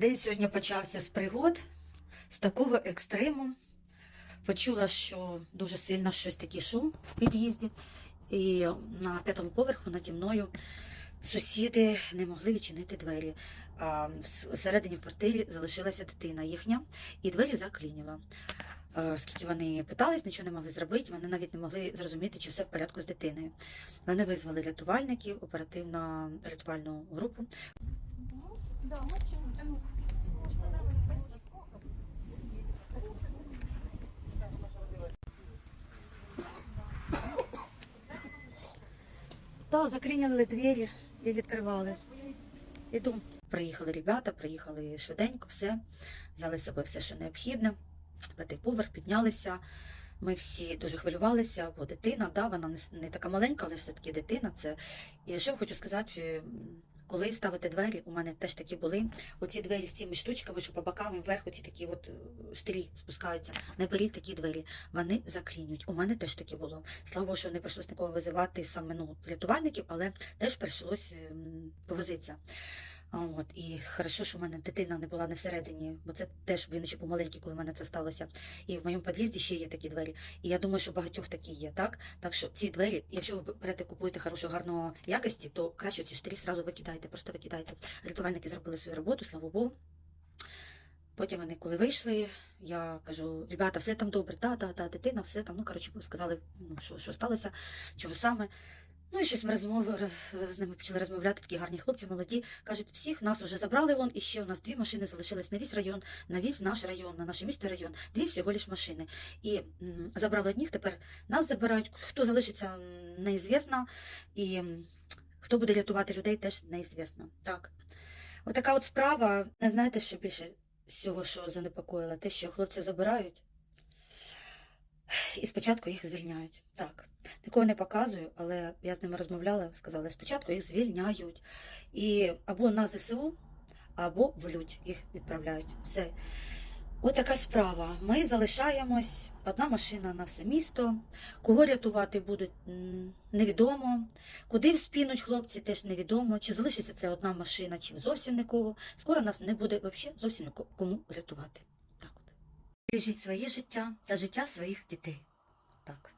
День сьогодні почався з пригод, з такого екстриму. Почула, що дуже сильно щось такий шум в під'їзді. І на п'ятому поверху наді мною сусіди не могли відчинити двері. А всередині в квартирі залишилася дитина їхня, і двері заклініла. Скільки вони питались, нічого не могли зробити, вони навіть не могли зрозуміти, чи все в порядку з дитиною. Вони визвали рятувальників, оперативно рятувальну групу. Так, заклиняли двері і відкривали. Іду. Приїхали ребята, приїхали швиденько, все, взяли з собою все, що необхідне. П'ятий поверх, піднялися. Ми всі дуже хвилювалися, бо дитина, да, вона не, така маленька, але все-таки дитина. Це. І ще хочу сказати, коли ставити двері, у мене теж такі були. Оці двері з цими штучками, що по бокам і вверх, оці такі от е, штирі спускаються. Не беріть такі двері, вони заклінюють. У мене теж таке було. Слава Богу, що не прийшлося нікого визивати саме ну, рятувальників, але теж прийшлось ем, повозитися. От, і хорошо, що в мене дитина не була не всередині, бо це теж він ще помаленький, коли в мене це сталося. І в моєму під'їзді ще є такі двері. І я думаю, що багатьох такі є, так? Так що ці двері, якщо ви берете, купуєте хорошого, гарного якості, то краще ці штирі зразу викидайте, просто викидайте. Рятувальники зробили свою роботу, слава Богу. Потім вони, коли вийшли, я кажу, ребята, все там добре, та, та, та, дитина, все там, ну, коротше, сказали, ну, що, що сталося, чого саме. Ну і щось ми розмови з ними почали розмовляти, такі гарні хлопці, молоді. Кажуть, всіх нас вже забрали вон, і ще у нас дві машини залишились на весь район, на весь наш район, на наше місто район. Дві всього лиш машини. І м, забрали одних, тепер нас забирають. Хто залишиться, неізвісно. І хто буде рятувати людей, теж неізвісно. Так. Отака от справа. Не знаєте, що більше з цього, що занепокоїло? Те, що хлопців забирають. І спочатку їх звільняють. Так, такого не показую, але я з ними розмовляла, сказали, спочатку їх звільняють. І або на ЗСУ, або в лють їх відправляють. Все. От така справа. Ми залишаємось, одна машина на все місто. Кого рятувати будуть, невідомо. Куди вспінуть хлопці, теж невідомо. Чи залишиться це одна машина, чи зовсім нікого. Скоро нас не буде взагалі зовсім кому рятувати. Бережіть своє життя та життя своїх дітей. Так.